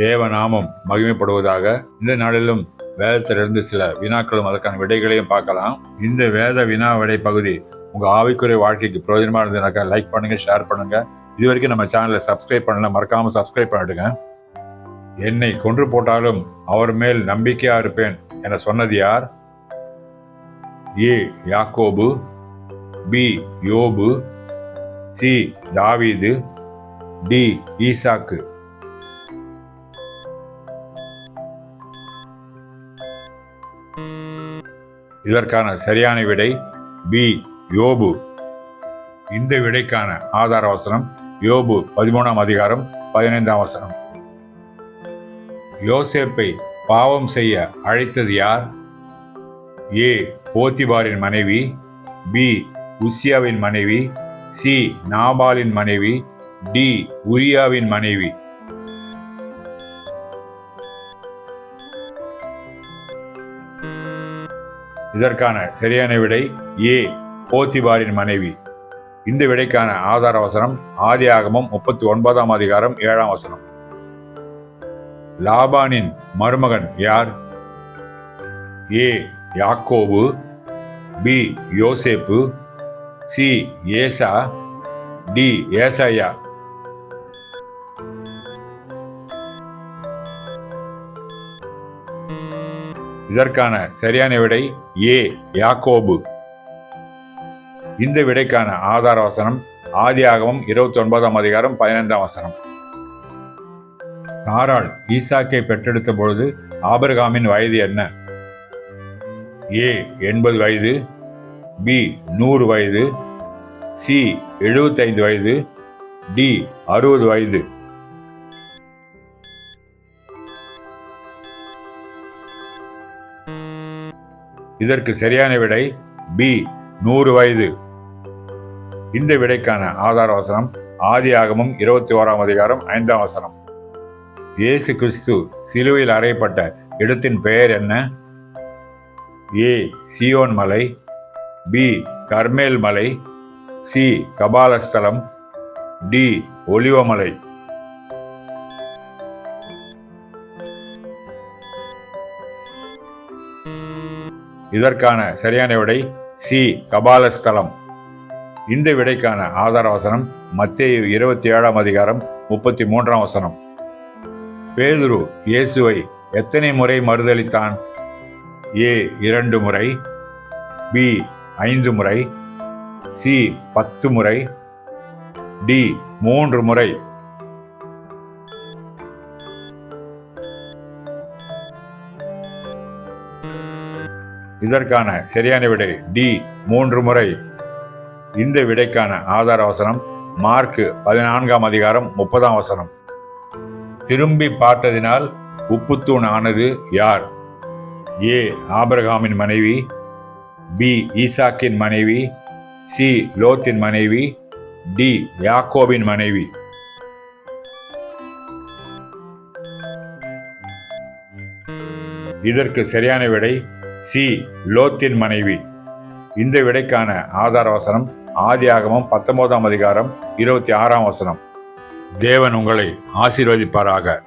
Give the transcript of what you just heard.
தேவநாமம் மகிமைப்படுவதாக இந்த நாளிலும் வேதத்திலிருந்து சில வினாக்களும் அதற்கான விடைகளையும் பார்க்கலாம். இந்த வேத வினா விடை பகுதி உங்கள் ஆவிக்குறை வாழ்க்கைக்கு பிரயோஜனமாக இருந்ததுனாக்கா லைக் பண்ணுங்கள் ஷேர் பண்ணுங்கள் இது வரைக்கும் நம்ம சேனலை சப்ஸ்கிரைப் பண்ணல மறக்காமல் சப்ஸ்கிரைப் பண்ணிடுங்க. என்னை கொன்று போட்டாலும் அவர் மேல் நம்பிக்கையாக இருப்பேன் என சொன்னது யார்? ஏ யாக்கோபு பி யோபு சி தாவீது டி ஈசாக்கு. இதற்கான சரியான விடை பி யோபு. இந்த விடைக்கான ஆதார வசனம் யோபு பதிமூணாம் அதிகாரம் பதினைந்தாம் வசனம். யோசேப்பை பாவம் செய்ய அழைத்தது யார்? ஏ போத்திபாரின் மனைவி. பி உசியாவின் மனைவி. சி நாபாலின் மனைவி. டி உரியாவின் மனைவி. இதற்கான சரியான விடை ஏ போத்திபாரின் மனைவி. இந்த விடைக்கான ஆதார வசனம் ஆதி ஆகமம் முப்பத்தி ஒன்பதாம் அதிகாரம் ஏழாம் வசனம். லாபானின் மருமகன் யார்? ஏ யாக்கோபு. பி யோசேப்பு. சி ஏசா. டி ஏசாயா. இதற்கான சரியான விடை ஏ யாக்கோபு. இந்த விடைக்கான ஆதார வசனம் ஆதியாகவும் இருபத்தி ஒன்பதாம் அதிகாரம் பதினைந்தாம் வசனம். தாராள் ஈசாக்கை பெற்றெடுத்த பொழுது ஆபர்காமின் வயது என்ன? ஏ எண்பது வயது. பி நூறு வயது. சி எழுபத்தைந்து வயது. டி அறுபது வயது. இதற்கு சரியான விடை பி நூறு வயது. இந்த விடைக்கான ஆதார வசனம் ஆதி ஆகமும் இருபத்தி ஓராம் அதிகாரம் ஐந்தாம் வசனம். இயேசு கிறிஸ்து சிலுவையில் அறையப்பட்ட இடத்தின் பெயர் என்ன? ஏ சியோன் மலை பி கர்மேல் மலை சி கபாலஸ்தலம் டி ஒலிவமலை. இதற்கான சரியான விடை சி. கபாலஸ்தலம். இந்த விடைக்கான ஆதார வசனம் மத்திய இருபத்தி ஏழாம் அதிகாரம் முப்பத்தி மூன்றாம் வசனம். பேதுரு இயேசுவை எத்தனை முறை மறுதளித்தான் ஏ. இரண்டு முறை பி. ஐந்து முறை சி. பத்து முறை டி. மூன்று முறை. இதற்கான சரியான விடை டி மூன்று முறை. இந்த விடைக்கான ஆதார வசனம் மார்க் பதினான்காம் அதிகாரம் முப்பதாம் வசனம் திரும்பி பார்த்ததினால் உப்புத்தூண் ஆனது யார்? ஏ ஆபிரகாமின் மனைவி. பி ஈசாக்கின் மனைவி. சி லோத்தின் மனைவி. டி யாக்கோவின் மனைவி. இதற்கு சரியான விடை சி. லோத்தின் மனைவி. இந்த விடைக்கான ஆதார வசனம் ஆதியாகமம் பத்தொன்பதாம் அதிகாரம் இருபத்தி ஆறாம் வசனம். தேவன் உங்களை ஆசீர்வதிப்பாராக.